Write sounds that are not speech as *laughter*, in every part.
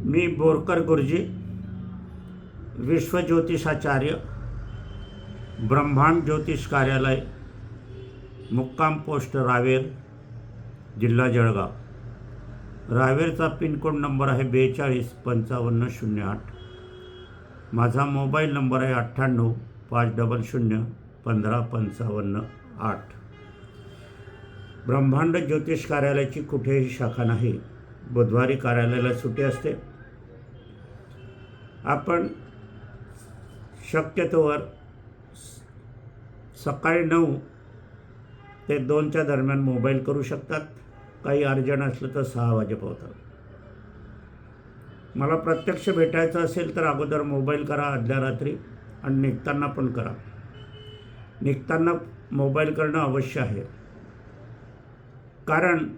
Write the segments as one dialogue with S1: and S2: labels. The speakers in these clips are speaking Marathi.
S1: मी बोरकर गुरुजी विश्वज्योतिषाचार्य ब्रह्मांड ज्योतिष कार्यालय मुक्काम पोस्ट रावेर जिल्हा जळगाव. रावेरचा पिनकोड नंबर आहे बेचाळीस पंचावन्न शून्य आठ. माझा मोबाईल नंबर आहे अठ्ठ्याण्णव पाच डबल शून्य पंधरा पंचावन्न आठ. ब्रह्मांड ज्योतिष कार्यालयाची कुठेही शाखा नाही. बुधवारी कार्यालयाला सुट्टी असते. आपण शक्यतोवर सकाळी नऊ ते दोनच्या दरम्यान मोबाईल करू शकतात. काही अर्जंट असलं तर सहा वाजेपर्यंत. मला प्रत्यक्ष भेटायचं असेल तर अगोदर मोबाईल करा आदल्या रात्री. आणि निघताना पण करा. निघताना मोबाईल करणं अवश्य आहे. कारण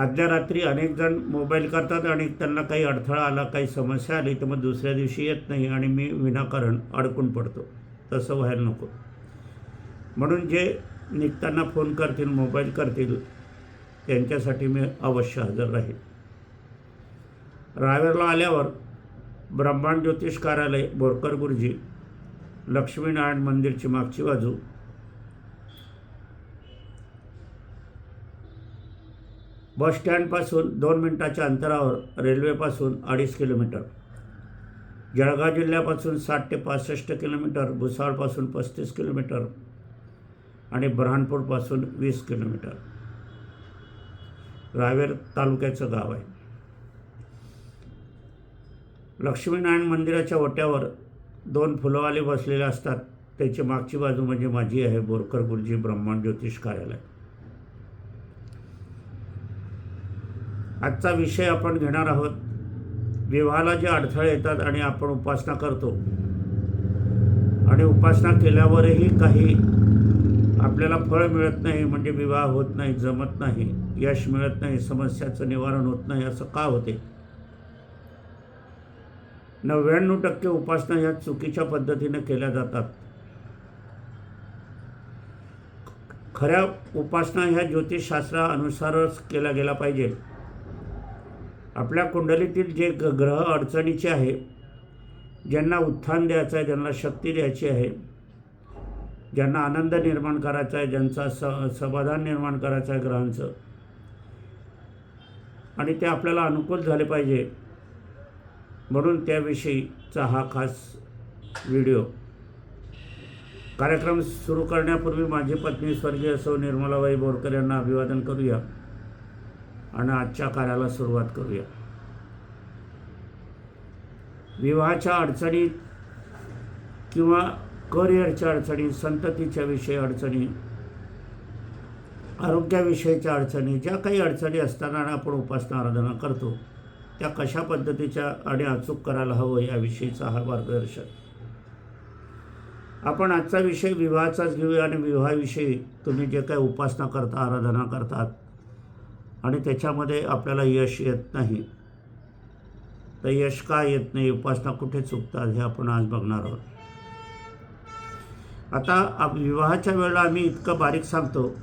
S1: आदल्या रात्री अनेक जण मोबाईल करतात आणि त्यांना काही अडथळा आला काही समस्या आली तर मग दुसऱ्या दिवशी येत नाही आणि मी विनाकारण अडकून पडतो. तसं व्हायला नको. म्हणून जे निघताना फोन करतील मोबाईल करतील त्यांच्यासाठी मी अवश्य हजर राहील रावेरला आल्यावर ब्रह्मांड ज्योतिष कार्यालय बोरकर गुरुजी लक्ष्मीनारायण मंदिरची मागची बाजू बस स्टँडपासून दोन मिनटाच्या अंतरावर रेल्वेपासून अडीच किलोमीटर. जळगाव जिल्ह्यापासून साठ ते पासष्ट किलोमीटर भुसावळपासून पस्तीस किलोमीटर आणि ब्रहाणपूरपासून वीस किलोमीटर. रावेर तालुक्याचं गाव आहे. लक्ष्मीनारायण मंदिराच्या ओट्यावर दोन फुलवाले बसलेले असतात. त्याची मागची बाजू म्हणजे माझी आहे बोरकर गुरुजी ब्रह्मांड ज्योतिष कार्यालय. आजचा विषय आपण घेणार आहोत. विवाहाला जे अडथळे येतात आणि आपण उपासना करतो. आणि उपासना केल्यावरही काही आपल्याला फळ मिळत नाही म्हणजे विवाह होत नाही जमत नाही यश मिळत नाही समस्याचं निवारण होत नाही असं का होते? नव्याण्णव टक्के उपासना ह्या चुकीच्या पद्धतीने केल्या जातात. खऱ्या उपासना ह्या ज्योतिषशास्त्रानुसारच केल्या गेल्या पाहिजे आपल्या कुंडलीतील जे ग ग्रह अडचणीचे आहे ज्यांना उत्थान द्यायचं आहे ज्यांना शक्ती द्यायची आहे ज्यांना आनंद निर्माण करायचा आहे ज्यांचा स समाधान निर्माण करायचं आहे ग्रहांचं आणि ते आपल्याला अनुकूल झाले पाहिजे म्हणून त्याविषयीचा हा खास व्हिडिओ. कार्यक्रम सुरू करण्यापूर्वी माझी पत्नी स्वर्गीय असो निर्मलाबाई बोरकर यांना अभिवादन करूया. आणि आजच्या कार्याला सुरुवात करूया. विवाहाच्या अडचणीत किंवा करिअरच्या अडचणी संततीच्या विषयी अडचणी आरोग्याविषयीच्या अडचणी ज्या काही अडचणी असताना आपण उपासना आराधना करतो त्या कशा पद्धतीच्या आणि अचूक करायला हवं याविषयीचा हा मार्गदर्शन. आपण आजचा विषय विवाहाचाच घेऊया आणि विवाहाविषयी तुम्ही जे काही उपासना करता आराधना करतात आणि त्याच्यामध्ये आपल्याला यश येत नाही. तर यश का येत नाही? उपासना कुठे चुकतात हे आपण आज बघणार आहोत. आता विवाहाच्या वेळेला आम्ही इतकं बारीक सांगतो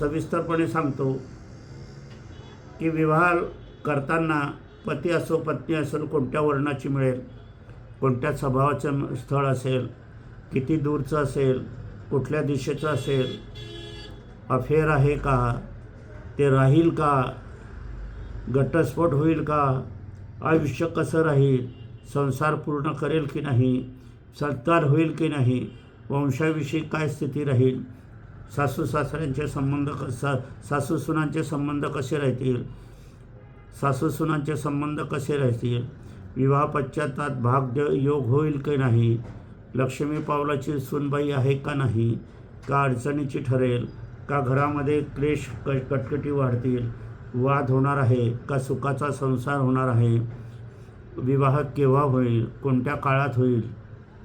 S1: सविस्तरपणे सांगतो की विवाह करताना पती असो पत्नी असेल कोणत्या वर्णाची मिळेल? कोणत्या स्वभावाचं स्थळ असेल? किती दूरचं असेल? कुठल्या दिशेचं असेल? अफेअर आहे का? ते राहील का? घटस्फोट होईल का? आयुष्य कसं राहील? संसार पूर्ण करेल की नाही? सत्कार होईल की नाही? वंशाविषयी काय स्थिती राहील? सासू सासऱ्यांचे संबंध क सा सासू सुनांचे संबंध कसे राहतील? सासू सुनांचे संबंध कसे राहतील? विवाह पश्चातात भाग्य योग होईल की नाही? लक्ष्मी पावलाची सुनबाई आहे का नाही? का अडचणीची ठरेल? का घरामध्ये क्लेश क कटकटी वाढतील? वाद होणार आहे का सुखाचा संसार होणार आहे? विवाह केव्हा होईल? कोणत्या काळात होईल?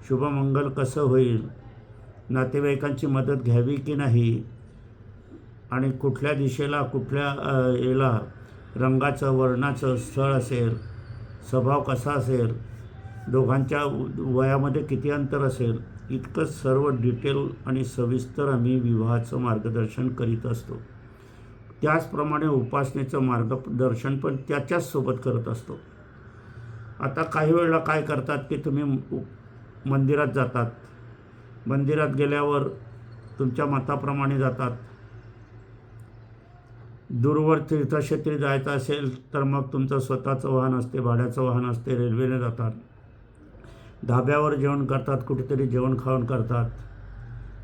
S1: शुभमंगल कसं होईल? नातेवाईकांची मदत घ्यावी की नाही? आणि कुठल्या दिशेला कुठल्या याला रंगाचं वर्णाचं स्थळ असेल? स्वभाव कसा असेल? दोघांच्या वयामध्ये किती अंतर असेल? इतकं सर्व डिटेल आणि सविस्तर आम्ही विवाहाचं मार्गदर्शन करीत असतो. त्याचप्रमाणे उपासनेचं मार्गदर्शन पण त्याच्याच सोबत करत असतो. आता काही वेळेला काय करतात की तुम्ही मंदिरात जातात. मंदिरात गेल्यावर तुमच्या मताप्रमाणे जातात. दूरवर तीर्थक्षेत्री जायचं असेल तर मग तुमचं स्वतःचं वाहन असते भाड्याचं वाहन असते रेल्वेने जातात. धाब्यावर जेवण करतात कुठेतरी जेवण खावण करतात.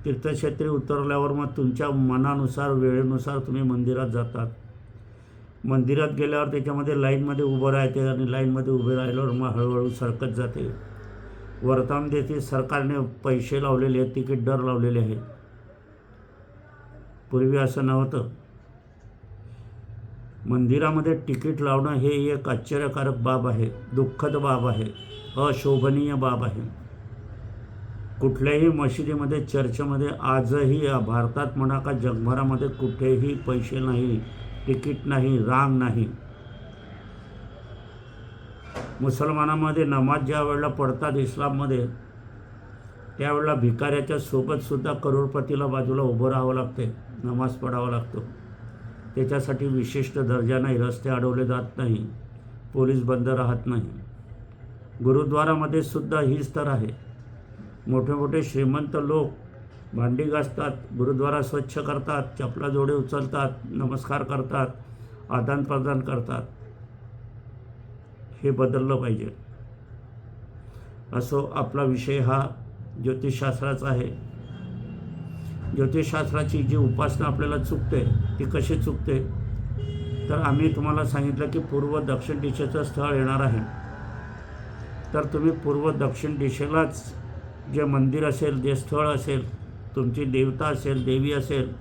S1: तीर्थक्षेत्री उतरल्यावर मग तुमच्या मनानुसार वेळेनुसार तुम्ही मंदिरात जातात. मंदिरात गेल्यावर त्याच्यामध्ये लाईनमध्ये उभं राहते आणि लाईनमध्ये उभे राहिल्यावर मग हळूहळू सरकत जाते. वर्तमान देते सरकारने पैसे लावलेले आहेत तिकीट दर लावलेले आहेत. पूर्वी असं नव्हतं. मंदिरामध्ये तिकीट लावणं हे एक आश्चर्यकारक बाब आहे दुःखद बाब आहे. अशोभनीय बाब आहे. कुठल्याही मशिदीमध्ये चर्चमध्ये आजही भारतात म्हणा का जगभरामध्ये कुठेही पैसे नाही तिकीट नाही रांग नाही. मुसलमानामध्ये नमाज ज्या वेळेला पडतात इस्लाममध्ये त्यावेळेला भिकाऱ्याच्या सोबतसुद्धा करोडपतीला बाजूला उभं राहावं लागते नमाज पडावा लागतो. त्याच्यासाठी विशिष्ट दर्जा नाही रस्ते अडवले जात नाही पोलीस बंद राहत नाही. गुरुद्वारामध्ये सुद्धा हीच तर आहे. मोठे मोठे श्रीमंत लोक भांडी घासतात गुरुद्वारा स्वच्छ करतात चपला जोडे उचलतात नमस्कार करतात आदान प्रदान करतात. हे बदललं पाहिजे. असो आपला विषय हा ज्योतिषशास्त्राचा आहे. ज्योतिषशास्त्राची जी उपासना आपल्याला चुकते ती कशी चुकते? तर आम्ही तुम्हाला सांगितलं की पूर्व दक्षिण दिशेचं स्थळ येणार आहे. तर तुम्ही पूर्व दक्षिण दिशेलाच जे मंदिर असेल जे स्थळ असेल तुमची देवता असेल देवी असेल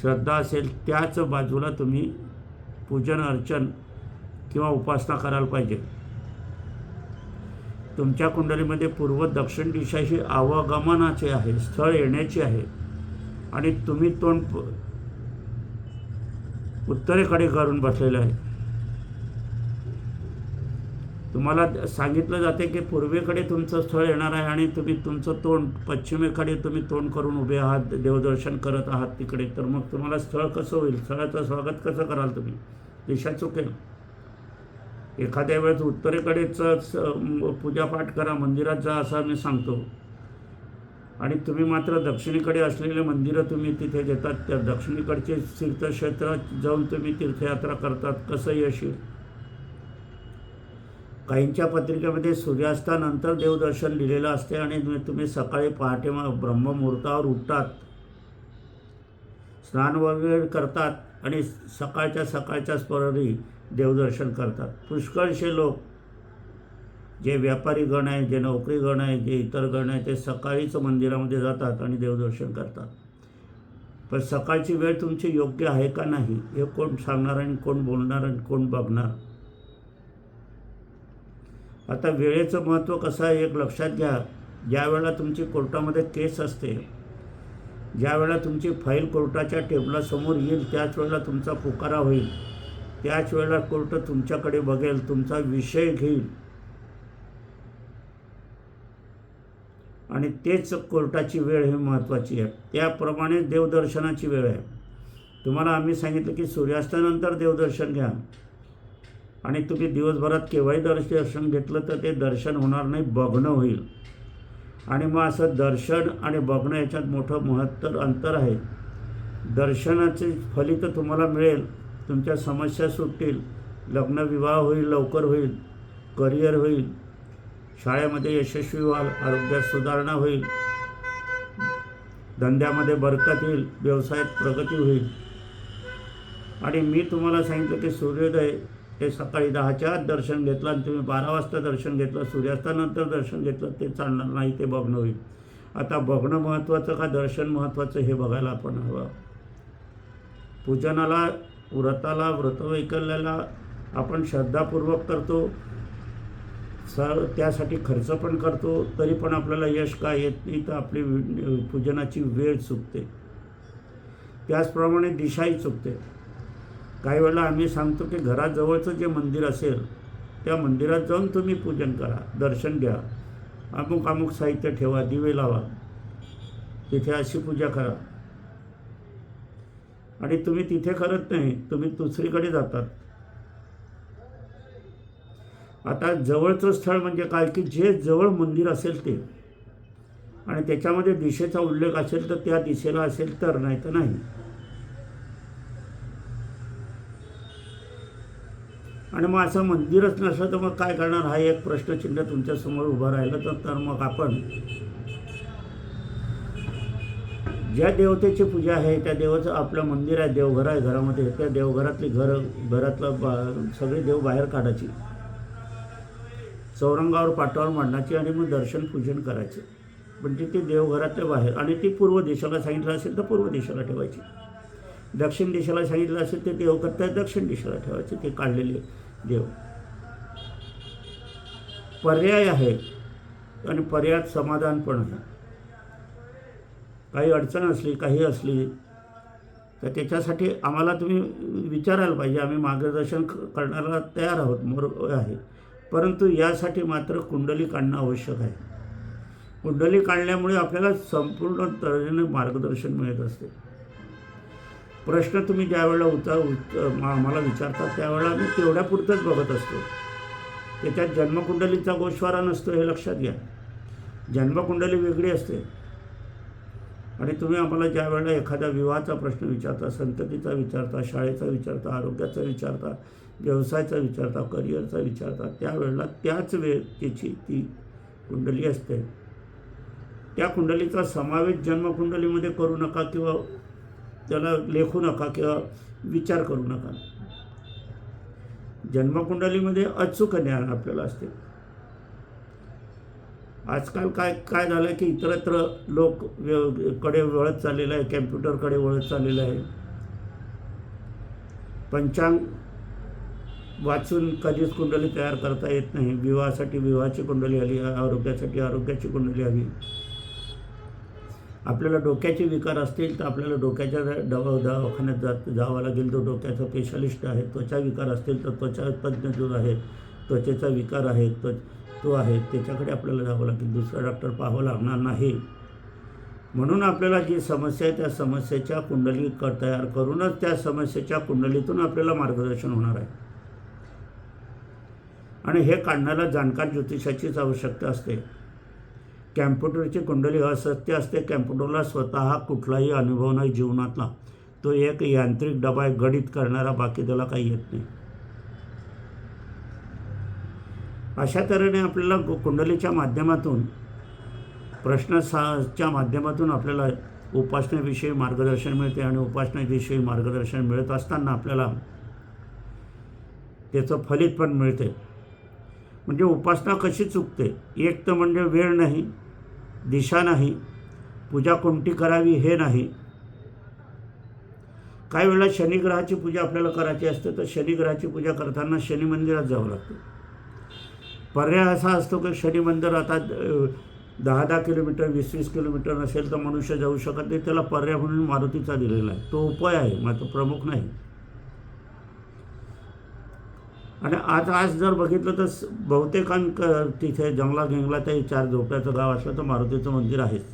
S1: श्रद्धा असेल त्याच बाजूला तुम्ही पूजन अर्चन किंवा उपासना करायला पाहिजे. तुमच्या कुंडलीमध्ये पूर्व दक्षिण दिशा ही आहे स्थळ येण्याची आहे आणि तुम्ही तोंड प- उत्तरेकडे करून बसलेलं आहे. तुम्हाला सांगितलं जाते की पूर्वेकडे तुमचं स्थळ येणार आहे आणि तुम्ही तुमचं तोंड पश्चिमेकडे तुम्ही तोंड करून उभे आहात देवदर्शन करत आहात तिकडे. तर मग तुम्हाला स्थळ कसं होईल? स्थळाचं स्वागत कसं कराल तुम्ही? दिशा चुकेल. एखाद्या वेळेस उत्तरेकडेच पूजापाठ करा मंदिरात जा असं मी सांगतो. आणि तुम्ही मात्र दक्षिणेकडे असलेले मंदिरं तुम्ही तिथे घेतात त्या दक्षिणेकडचे तीर्थक्षेत्रात जाऊन तुम्ही तीर्थयात्रा करतात. कसं यश येईल काहींच्या पत्रिकेमध्ये सूर्यास्तानंतर देवदर्शन लिहिलेलं असते आणि तुम्ही- सकाळी पहाटे ब्रह्ममुहूर्तावर उठतात स्नान वगैरे करतात आणि सकाळच्या सकाळच्या स्पररी देवदर्शन करतात. पुष्कळशे लोक जे व्यापारी गण आहे जे नोकरी गण आहे जे इतर गण आहे ते सकाळीच मंदिरामध्ये जातात आणि देवदर्शन करतात. पण सकाळची वेळ तुमची योग्य आहे का नाही हे कोण सांगणार आणि कोण बोलणार आणि कोण बघणार? आता वेळेचं महत्त्व कसं आहे एक लक्षात घ्या. ज्यावेळेला तुमची कोर्टामध्ये केस असते ज्यावेळेला तुमची फाईल कोर्टाच्या टेबलासमोर येईल त्याच वेळेला तुमचा पुकारा होईल. त्याच वेळेला कोर्ट तुमच्याकडे बघेल तुमचा विषय घेईल. आणि तेच कोर्टाची वेळ ही महत्त्वाची आहे. त्याप्रमाणे देवदर्शनाची वेळ आहे. तुम्हाला आम्ही सांगितलं की सूर्यास्तानंतर देवदर्शन घ्या. आणि तुम्ही दिवसभरात केव्हाही दर्श दर्शन घेतलं तर ते दर्शन होणार नाही बघणं होईल. आणि मग असं दर्शन आणि बघणं याच्यात मोठं महत्तर अंतर आहे. दर्शनाचे फलित तुम्हाला मिळेल. तुमच्या समस्या सुटतील. लग्न विवाह होईल लवकर होईल करिअर होईल शाळेमध्ये यशस्वी व्हाल आरोग्यात सुधारणा होईल धंद्यामध्ये बरकत येईल व्यवसायात प्रगती होईल. आणि मी तुम्हाला सांगितलं की सूर्योदय हे सकाळी दहाच्या आत दर्शन घेतलं आणि तुम्ही बारा वाजता दर्शन घेतलं सूर्यास्तानंतर दर्शन घेतलं ते चालणार नाही ते बघणं होईल. आता बघणं महत्त्वाचं का दर्शन महत्त्वाचं हे बघायला आपण हवं. पूजनाला व्रताला व्रतवैकल्याला आपण श्रद्धापूर्वक करतो. स त्यासाठी खर्च पण करतो तरी पण आपल्याला यश काय येत नाही तर आपली पूजनाची वेळ चुकते. त्याचप्रमाणे दिशाही चुकते. काही वेळेला आम्ही सांगतो की घराजवळचं जे मंदिर असेल त्या मंदिरात जाऊन तुम्ही पूजन करा दर्शन घ्या. अमुक अमुक साहित्य ठेवा दिवे लावा. तिथे अशी पूजा करा. आणि तुम्ही तिथे करत नाही तुम्ही दुसरीकडे जातात. आता जवळचं स्थळ म्हणजे काय? की जे जवळ मंदिर असेल ते. आणि त्याच्यामध्ये दिशेचा उल्लेख असेल तर त्या दिशेला असेल तर नाही तर नाही. आणि मग असं मंदिरच नसलं तर मग काय करणार? हा एक प्रश्नचिन्ह तुमच्यासमोर उभं राहिलं तर तर मग आपण ज्या देवतेची पूजा आहे त्या देवाचं आपलं मंदिर आहे देवघर आहे घरामध्ये. त्या देवघरातली घर घरातलं बा सगळे देव बाहेर काढायची. चौरंगावर पाटावर मांडण्याची आणि मग दर्शन पूजन करायचे. ती ते देवघरातल्या बाहेर आणि ती पूर्व दिशेला सांगितलं असेल तर पूर्व दिशेला ठेवायची. दक्षिण दिशेला सांगितलं असेल ते देव दक्षिण दिशेला ठेवायचे. ते काढलेले. देव. पर्याय आहे आणि पर्यायात समाधान पण आहे. काही अडचण असली काही असली तर त्याच्यासाठी आम्हाला तुम्ही विचारायला पाहिजे. आम्ही मार्गदर्शन क- करण्याला तयार आहोत मोर आहे. परंतु यासाठी मात्र कुंडली काढणं आवश्यक आहे. कुंडली काढल्यामुळे आपल्याला संपूर्ण तऱ्हेने मार्गदर्शन मिळत असते. प्रश्न तुम्ही ज्यावेळेला उता उत मा- मला विचारता त्यावेळेला मी तेवढ्यापुरतंच बघत असतो. त्याच्यात जन्मकुंडलीचा गोश्वारा नसतो हे लक्षात घ्या. जन्मकुंडली वेगळी असते. आणि तुम्ही आम्हाला ज्या वेळेला एखाद्या विवाहाचा प्रश्न विचारता संततीचा विचारता शाळेचा विचारता आरोग्याचा विचारता व्यवसायाचा विचारता करिअरचा विचारता त्यावेळेला त्याच व्यक्तीची ती कुंडली असते. त्या कुंडलीचा समावेश जन्मकुंडलीमध्ये करू नका किंवा त्याला लेखू नका किंवा विचार करू नका. जन्मकुंडलीमध्ये अचूक ज्ञान आपल्याला असते. आजकाल काय काय झालं आहे की इतरत्र लोक कडे वळत चाललेलं आहे कॅम्प्युटरकडे वळत चाललेलं आहे. पंचांग वाचून कधीच कुंडली तयार करता येत नाही. विवाहासाठी विवाहाची कुंडली आली आरोग्यासाठी आरोग्याची कुंडली आली. आपल्याला डोक्याचे विकार असतील तर आपल्याला डोक्याच्या दवा दवाखान्यात जात जावं लागेल. तो डोक्याचा स्पेशालिस्ट आहे. त्वचा विकार असतील तर त्वचा तज्ज्ञ जो आहे त्वचेचा विकार आहे त्व तो आहे त्याच्याकडे आपल्याला जावं लागेल. दुसरा डॉक्टर पाहावं लागणार नाही. म्हणून आपल्याला जी समस्या आहे त्या समस्येच्या कुंडली क तयार करूनच त्या समस्येच्या कुंडलीतून आपल्याला मार्गदर्शन होणार आहे. आणि हे काढण्याला जाणकार ज्योतिषाचीच आवश्यकता असते. कॅम्प्युटरची कुंडली असत्य असते. कॅम्प्युटरला स्वतः कुठलाही अनुभव नाही जीवनातला. तो एक यांत्रिक डबा आहे. गणित करणारा. बाकी त्याला काही येत नाही. अशा तऱ्हेने आपल्याला कुंडलीच्या माध्यमातून प्रश्नसाच्या माध्यमातून आपल्याला उपासनेविषयी मार्गदर्शन मिळते आणि उपासनेविषयी मार्गदर्शन मिळत असताना आपल्याला त्याचं फलित पण मिळते. म्हणजे उपासना कशी चुकते? एक तर म्हणजे वेळ नाही दिशा नाही पूजा कोणती करावी हे नाही. काही वेळेला शनिग्रहाची पूजा आपल्याला करायची असते तर शनिग्रहाची पूजा करताना शनी मंदिरात जावं लागतं. पर्याय असा असतो की शनी मंदिर आता दहा दहा किलोमीटर वीस वीस किलोमीटर नसेल तर मनुष्य जाऊ शकत नाही. त्याला पर्याय म्हणून मारुतीचा दिलेला आहे. तो उपाय आहे मात्र प्रमुख नाही. आणि आज आज जर बघितलं तर बहुतेकांक तिथे जंगला गेंगला ते चार झोपड्याचं गाव असलं तर मारुतीचं मंदिर आहेच.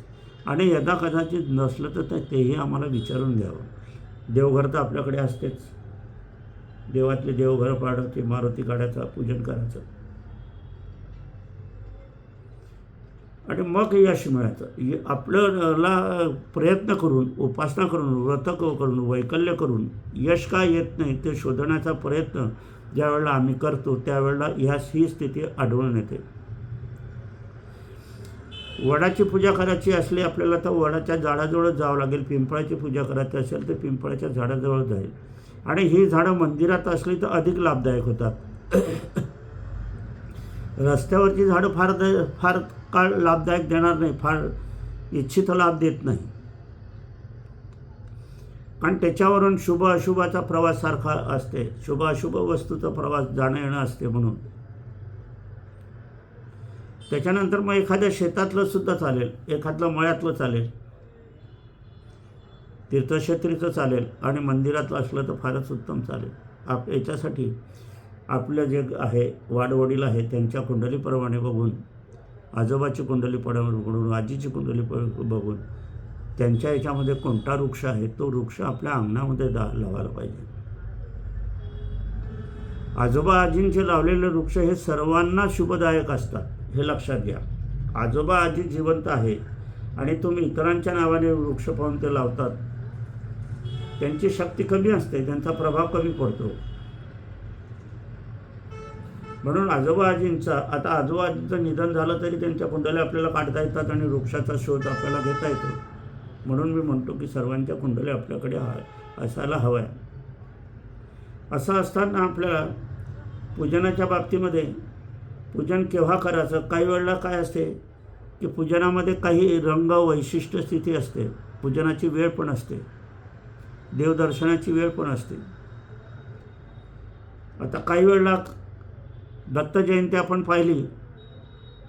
S1: आणि यदा कदाचित नसलं तर ते- तेही आम्हाला विचारून घ्यावं. देवघर तर आपल्याकडे असतेच. देवातले देवघर पाडायचे मारुती काढायचं पूजन करायचं. आणि मग यश मिळायचं. य- आपल्याला प्रयत्न करून उपासना करून व्रत करून वैकल्य करून यश का येत नाही ते शोधण्याचा प्रयत्न ज्यावेळेला आम्ही करतो त्यावेळेला ह्या ही स्थिती आढळून येते. वडाची पूजा करायची असली आपल्याला तर वडाच्या झाडाजवळ जावं लागेल. पिंपळाची पूजा करायची असेल तर पिंपळाच्या झाडाजवळ जाईल. आणि ही झाडं मंदिरात असली तर अधिक लाभदायक होतात. रस्त्यावरची झाडं फार द फार काळ लाभदायक देणार नाही फार इच्छित लाभ देत नाही. कारण त्याच्यावरून शुभ अशुभाचा प्रवास सारखा असते. शुभ अशुभ वस्तूचा प्रवास जाणं येणं असते म्हणून. त्याच्यानंतर मग एखाद्या शेतातलं सुद्धा चालेल. एखादलं मळ्यातलं चालेल. तीर्थक्षेत्रीचं चालेल. आणि मंदिरातलं असलं तर फारच उत्तम चालेल. आप याच्यासाठी आपलं जे आहे वाडवडील आहे त्यांच्या कुंडलीप्रमाणे बघून आजोबाची कुंडली पड बघून आजीची कुंडली बघून त्यांच्या याच्यामध्ये कोणता वृक्ष आहे तो वृक्ष आपल्या अंगणामध्ये दा लावायला पाहिजे. आजोबा आजींचे लावलेले वृक्ष हे सर्वांना शुभदायक असतात हे लक्षात घ्या. आजोबा आजी जिवंत आहे आणि तुम्ही इतरांच्या नावाने वृक्ष पाहून ते लावतात. त्यांची शक्ती कमी असते त्यांचा प्रभाव कमी पडतो. म्हणून आजोबा आजींचा आता आजोबा आजींचं निधन झालं तरी त्यांच्या कुंडल्या आपल्याला काढता येतात आणि वृक्षाचा शोध आपल्याला घेता येतो. म्हणून मी म्हणतो की सर्वांच्या कुंडल्या आपल्याकडे हा असायला हव्या असं असताना आपल्याला पूजनाच्या बाबतीमध्ये पूजन केव्हा करायचं? काही वेळेला काय असते की पूजनामध्ये काही रंग वैशिष्ट्य स्थिती असते. पूजनाची वेळ पण असते. देवदर्शनाची वेळ पण असते. आता काही वेळेला दत्त जयंती आपण पाहिली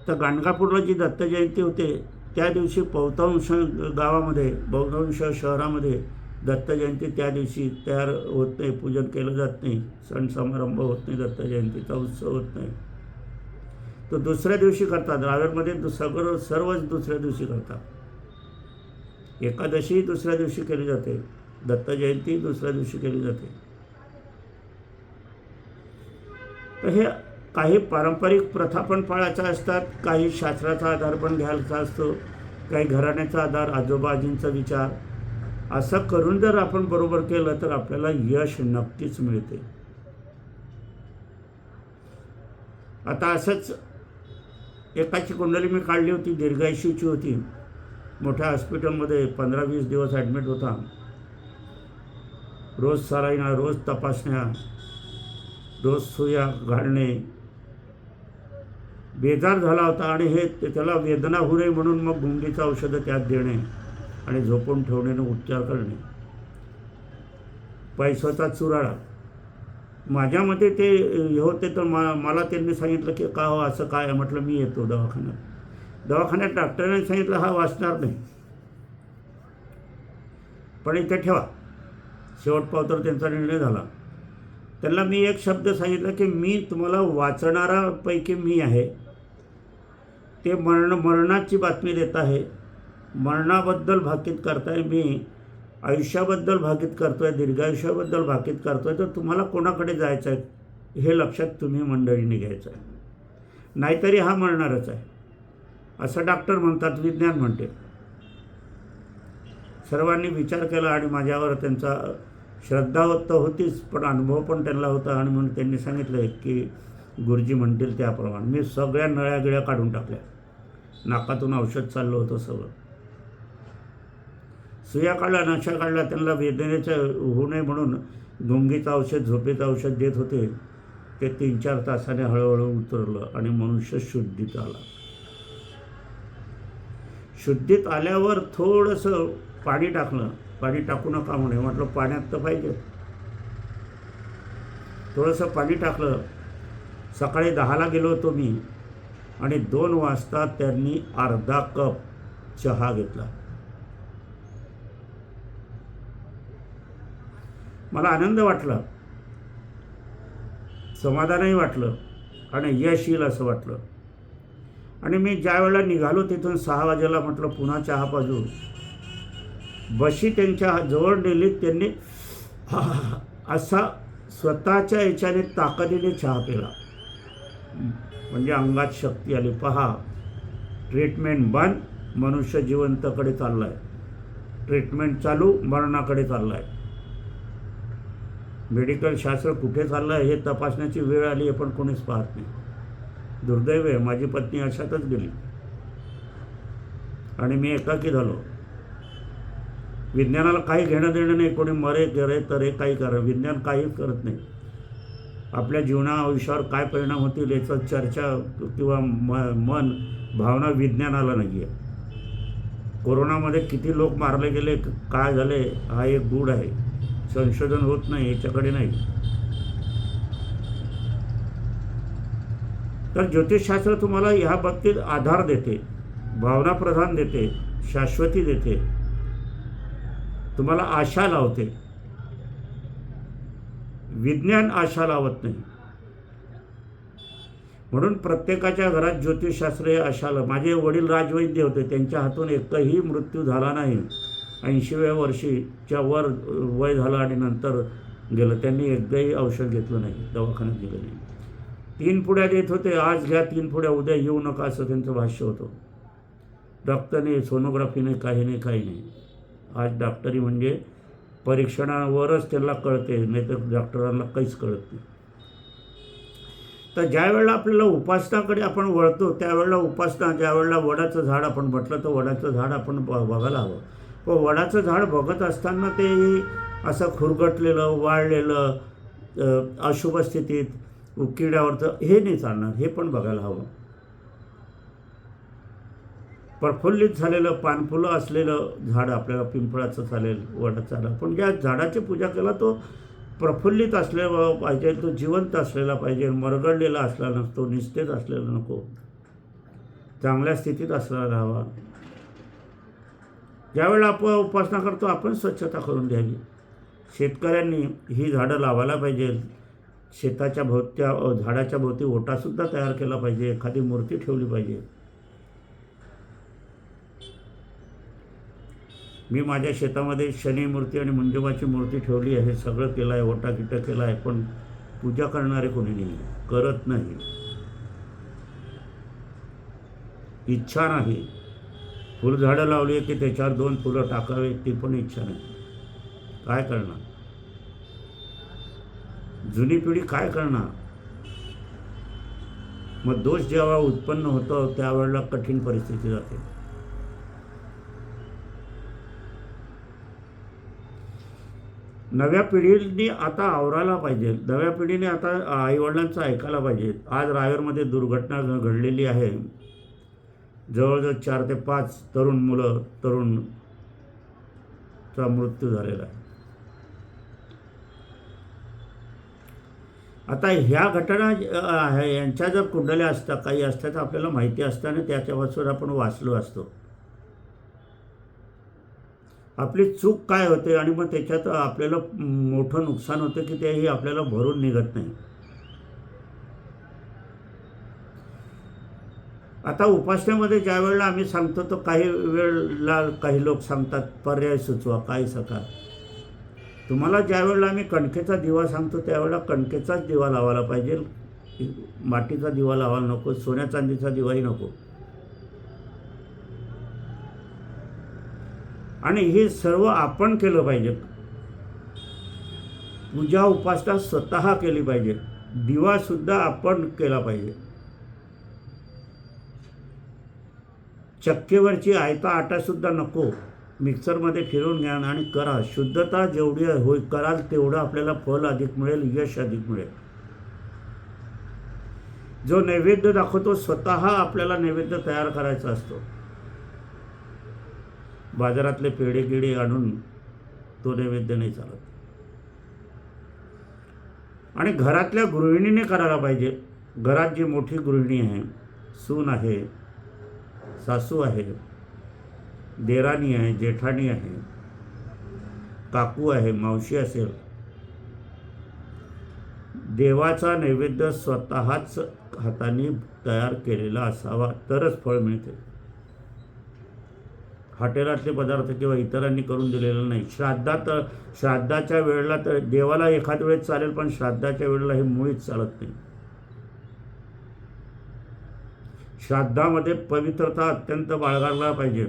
S1: तर गाणगापूरला जी दत्त जयंती होते त्या दिवशी बहुतांश गावामध्ये बहुतांश शहरामध्ये दत्तजयंती त्या दिवशी तयार होत नाही पूजन केलं जात नाही सण समारंभ होत नाही दत्तजयंतीचा उत्सव होत नाही. तो दुसऱ्या दिवशी करतात रावेरमध्ये सगळं सर्वच दुसऱ्या दिवशी करतात. एकादशी दुसऱ्या दिवशी केली जाते दत्तजयंती दुसऱ्या दिवशी केली जाते. तर हे काही पारंपरिक प्रथा पण पाळायच्या असतात काही शास्त्राचा आधार पण घ्यायचा असतो काही घराण्याचा आधार आजोबाजींचा विचार. असं करून जर आपण बरोबर केलं तर आपल्याला यश नक्कीच मिळते. आता असंच एकाची कुंडली मी काढली होती दीर्घायुषीची होती. मोठ्या हॉस्पिटलमध्ये पंधरा वीस दिवस ॲडमिट होता. रोज सराईना रोज तपासण्या रोज सुया घालणे बेजार झाला होता आणि हे त्याला वेदना होऊ नये म्हणून मग गुंगीचं औषधं त्यात देणे आणि झोपून ठेवण्याने उपचार करणे. पैशाचा चुराळा. माझ्या मते ते हे होते तर मा मला त्यांनी सांगितलं की का हो असं काय म्हटलं मी येतो दवाखान्यात. दवाखान्यात डॉक्टरांनी सांगितलं हा वाचणार नाही. पण इथे ठेवा. शेवट पावतर त्यांचा निर्णय झाला. त्यांना मी एक शब्द सांगितला की मी तुम्हाला वाचणारापैकी मी आहे. ते मरण मरणाची बातमी देत आहे. मरणाबद्दल भाकीत करताय मी. आयुष्याबद्दल भाकीत करतो आहे दीर्घायुष्याबद्दल भाकीत करतो आहे तर तुम्हाला कोणाकडे जायचं आहे हे लक्षात तुम्ही मंडळीने घ्यायचं आहे नाहीतरी हा मरणारच आहे. असं डॉक्टर म्हणतात विज्ञान म्हणते. सर्वांनी विचार केला आणि माझ्यावर त्यांचा श्रद्धा होत होतीच पण अनुभव पण त्यांना होता आणि म्हणून त्यांनी सांगितलं की गुरुजी म्हणतील त्याप्रमाणे. मी सगळ्या नळ्या गिळ्या काढून टाकल्या. नाकातून औषध चाललं होतं सगळं. सुया काढला नशा काढला त्यांना वेदनेचं होऊ नये म्हणून गुंगीचं औषध झोपेचं औषध देत होते. ते तीन चार तासाने हळूहळू उतरलं आणि मनुष्य शुद्धीत आला. शुद्धीत आल्यावर थोडंसं पाणी टाकलं. पाणी टाकू नका म्हणे. म्हटलं पाण्यात तर पाहिजे थोडंसं पाणी टाकलं. सकाळी दहाला गेलो होतो मी आणि दोन वाजता त्यांनी अर्धा कप चहा घेतला. मला आनंद वाटला. समाधानही वाटलं आणि यश येईल असं वाटलं. आणि मी ज्या वेळेला निघालो तिथून सहा वाजेला म्हटलं पुन्हा चहा पाजू. बशी त्यांच्या जवळ नेली त्यांनी *laughs* असा स्वतःच्या याच्याने ताकदीने चहा पिला. म्हणजे अंगात शक्ती आली. पहा ट्रीटमेंट बंद मनुष्य जिवंतकडे चालला आहे ट्रीटमेंट चालू मरणाकडे चालला आहे मेडिकल शास्त्र कुठे चाललं आहे हे तपासण्याची वेळ आली आहे पण कोणीच पाहत नाही. दुर्दैव आहे माझी पत्नी अशातच गेली. आणि मी एकाकी झालो. विज्ञानाला काही घेणं देणं नाही कोणी मरे करे तरे काही करा विज्ञान काहीच करत नाही. आपल्या जीवना आयुष्यावर काय परिणाम होतील याचा चर्चा किंवा म मन भावना विज्ञानाला नाही आहे कोरोनामध्ये किती लोक मारले गेले काय झाले हा एक गूढ आहे. संशोधन होत नाही याच्याकडे नाही. तर ज्योतिषशास्त्र तुम्हाला ह्या बाबतीत आधार देते भावना प्रधान देते शाश्वती देते. तुम्हाला आशा लावते. विज्ञान आशा लावत नाही. म्हणून प्रत्येकाच्या घरात ज्योतिषशास्त्र हे आशाला माझे वडील राजवैद्य होते. त्यांच्या हातून एकही मृत्यू झाला नाही. ऐंशीव्या वर्षीच्या वर वय झालं आणि नंतर गेलं. त्यांनी एकदाही औषध घेतलं नाही. दवाखान्यात गेलं नाही. तीन पुड्या देत होते. आज घ्या तीन पुड्या. उद्या येऊ नका असं त्यांचं भाष्य होतं. डॉक्टरने सोनोग्राफीने काही नाही काही नाही. आज डॉक्टरी म्हणजे परीक्षणावरच त्यांना कळते नाही तर डॉक्टरांना काहीच कळत नाही. तर ज्यावेळेला आपल्याला उपासनाकडे आपण वळतो त्यावेळेला उपासना ज्यावेळेला वडाचं झाड आपण म्हटलं तर वडाचं झाड आपण ब बघायला हवं. पण वडाचं झाड बघत असताना ते असं खुरगटलेलं वाळलेलं अशुभ स्थितीत किड्यावरचं हे नाही चालणार हे पण बघायला हवं. प्रफुल्लित झालेलं पानफुलं असलेलं झाड आपल्याला पिंपळाचं चालेल वडाचं चालेल. पण ज्या झाडाची पूजा केला तो प्रफुल्लित असलेला पाहिजे तो जिवंत असलेला पाहिजे मरगळलेला असला नसतो निस्तेज असलेला नको. चांगल्या स्थितीत असलेला हवा ज्यावेळेला आपण उपासना करतो आपण स्वच्छता करून द्यावी शेतकऱ्यांनी ही झाडं लावायला पाहिजे. शेताच्या भोवत्या झाडाच्या भोवती ओटासुद्धा तयार केला पाहिजे. एखादी मूर्ती ठेवली पाहिजे. मी माझ्या शेतामध्ये शनी मूर्ती आणि मंजुबाची मूर्ती ठेवली आहे सगळं केलं आहे ओटा गिटं केलं आहे पण पूजा करणारे कोणी नाही करत नाही. इच्छा नाही. फुलझाडं लावली आहे की त्याच्यावर दोन फुलं टाकावे ती पण इच्छा नाही. काय करणार? जुनी पिढी काय करणार? मग दोष जेव्हा उत्पन्न होतो त्यावेळेला कठीण परिस्थिती जाते. नव्या पिढीने आता आवरायला पाहिजे. नव्या पिढीने आता आईवडिलांचं ऐकायला पाहिजे. आज रायगडमध्ये दुर्घटना घडलेली आहे. जवळजवळ चार ते पाच तरुण मुलं तरुणचा मृत्यू झालेला आहे. आता ह्या घटना यांच्या जर कुंडल्या असतात काही असतात आपल्याला माहिती असताना त्याच्यापासून आपण वाचलो असतो. आपली चूक काय होते आणि मग त्याच्यात आपल्याला मोठं नुकसान होतं की तेही आपल्याला भरून निघत नाही. आता उपासनेमध्ये ज्या वेळेला आम्ही सांगतो तर काही वेळेला काही लोक सांगतात पर्याय सुचवा काय सका तुम्हाला ज्या वेळेला आम्ही कणकेचा दिवा सांगतो त्यावेळेला कणकेचाच दिवा लावायला पाहिजे. मातीचा दिवा लावायला नको सोन्या चांदीचा दिवाही नको. आणि हे सर्व आपण केलं पाहिजे. पूजा उपासना स्वतः केली पाहिजे. दिवासुद्धा आपण केला पाहिजे. चक्केवरची आयता आटासुद्धा नको. मिक्सरमध्ये फिरवून घ्या आणि करा. शुद्धता जेवढी होईल कराल तेवढं आपल्याला फल अधिक मिळेल यश अधिक मिळेल. जो नैवेद्य दाखवतो स्वतः आपल्याला नैवेद्य तयार करायचा असतो. बाजारातले पेढे गिडे आणून तो नैवेद्य नाही चालत. आणि घरातल्या गृहिणीने करायला पाहिजे. घरात जी मोठी गृहिणी आहे सून आहे सासू आहे देराणी आहे जेठाणी आहे काकू आहे मावशी असेल देवाचा नैवेद्य स्वतःच हाताने तयार केलेला असावा तरच फळ मिळते. हॉटेलातले पदार्थ किंवा इतरांनी करून दिलेलं नाही. श्राद्धात श्राद्धाच्या वेळेला तर देवाला एखाद वेळेस चालेल पण श्राद्धाच्या वेळेला हे मुळीच चालत नाही. श्राद्धामध्ये पवित्रता अत्यंत बाळगायला पाहिजे.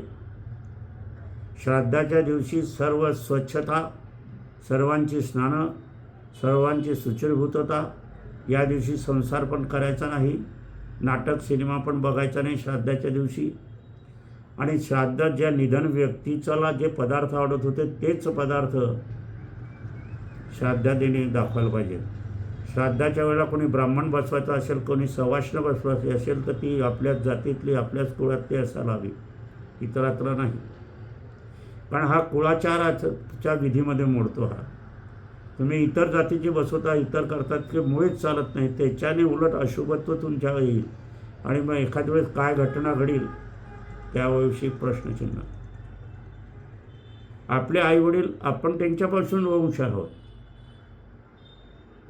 S1: श्राद्धाच्या दिवशी सर्व स्वच्छता सर्वांची स्नानं सर्वांची सुचिरभूतता या दिवशी संसार पण करायचा नाही नाटक सिनेमा पण बघायचा नाही श्राद्धाच्या दिवशी. आणि श्राद्धात ज्या निधन व्यक्तीच्याला जे पदार्थ आवडत होते तेच पदार्थ श्राद्धादिनी दाखवायला पाहिजे. श्राद्धाच्या वेळेला कोणी ब्राह्मण बसवायचं असेल कोणी सवाष्ण बसवायची असेल तर ती आपल्याच जातीतली आपल्याच कुळातली असायला हवी इतरत्र नाही. कारण हा कुळाचाराच्या विधीमध्ये मोडतो हा. तुम्ही इतर जातीची बसवता इतर करतात की मुळीच चालत नाही. त्याच्याने उलट अशुभत्व तुमच्या येईल. आणि मग एखाद्या वेळेस काय घटना घडील त्याविषयी प्रश्नचिन्ह. आपले आईवडील आपण त्यांच्यापासून वंश आहोत.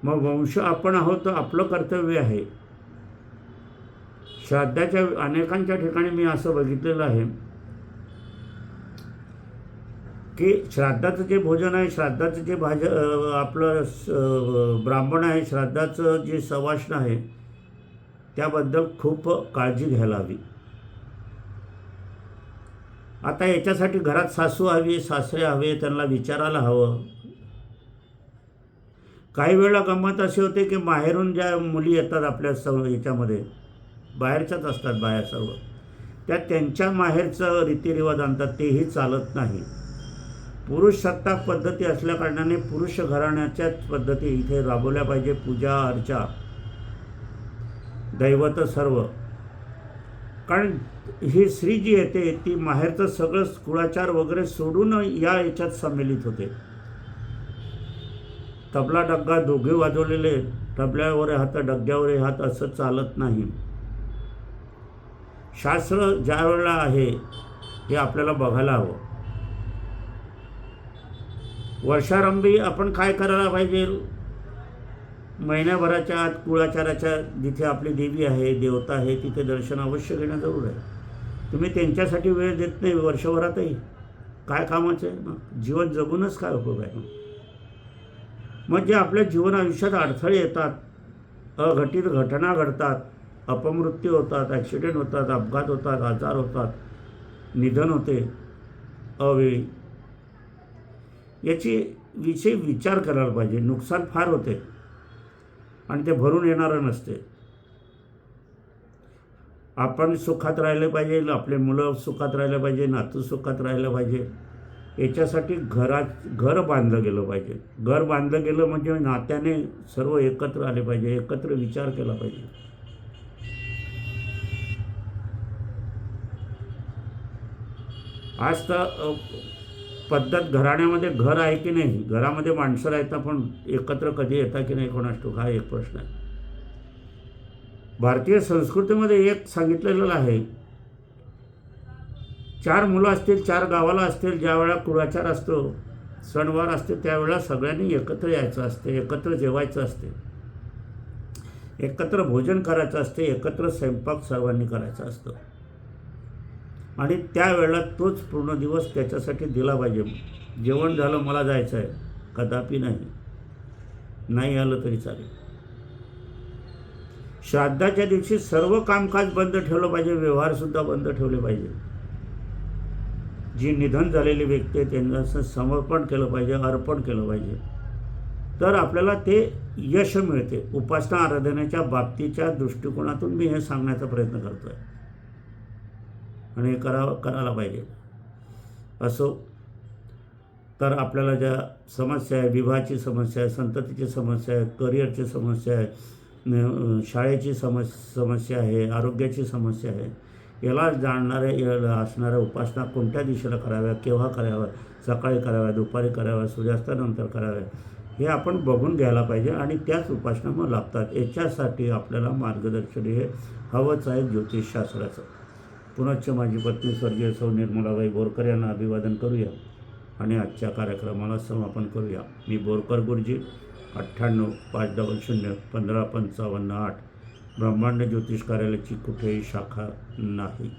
S1: मग वंश आपण आहोत तर आपलं कर्तव्य आहे. श्राद्धाच्या अनेकांच्या ठिकाणी मी असं बघितलेलं आहे. की श्राद्धाचं जे भोजन आहे श्राद्धाचं जे भाज आपलं ब्राह्मण आहे श्राद्धाचं जे सवाष्ण आहे त्याबद्दल खूप काळजी घ्यायला हवी. आता याच्यासाठी घरात सासू हवी सासरे हवे त्यांना विचारायला हवं. काही वेळा गंमत अशी होते की माहेरून ज्या मुली येतात आपल्या स याच्यामध्ये बाहेरच्याच असतात बाया सर्व त्या त्यांच्या माहेरचं रीतिरिवाज आणतात तेही चालत नाही. पुरुष सत्ताक पद्धती असल्याकारणाने पुरुष घराण्याच्याच पद्धती इथे राबवल्या पाहिजे पूजा अर्चा दैवत सर्व. कारण ही स्त्री जी येते ती माहेरचं सगळं कुळाचार वगैरे सोडून या याच्यात सम्मिलित होते. तबला डग्गा दोघे वाजवलेले तबल्यावर हात डग्ग्यावर हात असं चालत नाही. शास्त्र ज्या वेळेला आहे हे आपल्याला बघायला हवं. वर्षारंभी आपण काय करायला पाहिजे? महिन्याभराच्या आत कुळाचाराच्या जिथे आपली देवी आहे देवता आहे तिथे दर्शन अवश्य घेणं जरूर आहे. तुम्ही त्यांच्यासाठी वेळ देत नाही वर्षभरातही. काय कामाचं आहे? मग जीवन जगूनच काय उपयोग आहे मग? मग जे आपल्या जीवन आयुष्यात अडथळे येतात अघटित घटना घडतात अपमृत्यू होतात ॲक्सिडेंट होतात अपघात होतात आजार होतात निधन होते अवेळी याची विषयी विचार करायला पाहिजे. नुकसान फार होते. आणि ते भरून येणारं नसते. आपण सुखात राहिलं पाहिजे आपले मुलं सुखात राहिले पाहिजे नातू सुखात राहिलं पाहिजे. याच्यासाठी घरात घर बांधलं गेलं पाहिजे. घर बांधलं गेलं म्हणजे नात्याने सर्व एकत्र आले पाहिजे एकत्र विचार केला पाहिजे. आज तर पद्धत घराण्यामध्ये घर आहे की नाही? घरामध्ये माणसं राहतात पण एकत्र कधी येतात की नाही कोणास ठाऊक? हा एक प्रश्न आहे. भारतीय संस्कृतीमध्ये एक सांगितलेलं आहे चार मुलं असतील चार गावाला असतील ज्या वेळा कुळाचार असतो सणवार असते त्यावेळेला सगळ्यांनी एकत्र यायचं असते एकत्र जेवायचं असते. एकत्र भोजन करायचं असते एकत्र स्वयंपाक सर्वांनी करायचा असतो. आणि त्यावेळेला तोच पूर्ण दिवस त्याच्यासाठी दिला पाहिजे. जेवण झालं मला जायचं आहे. कदापि नाही. नाही आलं तरी चालेल. श्राद्धाच्या दिवशी सर्व कामकाज बंद ठेवलं पाहिजे व्यवहारसुद्धा बंद ठेवले पाहिजे. जी निधन झालेली व्यक्ती आहे त्यांना समर्पण केलं पाहिजे अर्पण केलं पाहिजे. तर आपल्याला ते यश मिळते. उपासना आराधनेच्या बाबतीच्या दृष्टिकोनातून मी हे सांगण्याचा प्रयत्न करतो आहे आणि हे करावं करायला पाहिजे. असो तर आपल्याला ज्या समस्या आहे विवाहाची समस्या आहे संततीची समस्या आहे करिअरची समस्या आहे शाळेची समस समस्या आहे आरोग्याची समस्या आहे याला जाणणाऱ्या असणाऱ्या उपासना कोणत्या दिशेला कराव्या केव्हा कराव्या सकाळी कराव्या दुपारी कराव्या सूर्यास्तानंतर कराव्या हे आपण बघून घ्यायला पाहिजे आणि त्याच उपासना मग लागतात. याच्यासाठी आपल्याला मार्गदर्शन हे हवंच आहे ज्योतिषशास्त्राचं पुनश्च माझी पत्नी स्वर्गीय सौ निर्मलाबाई बोरकर यांना अभिवादन करूया आणि आजच्या कार्यक्रमाला समापन करूया. मी बोरकर गुरुजी अठ्ठ्याण्णव पाच डबल शून्य पंधरा पंचावन्न आठ ब्रह्मांड ज्योतिष कार्यालयाची कुठेही शाखा नाही.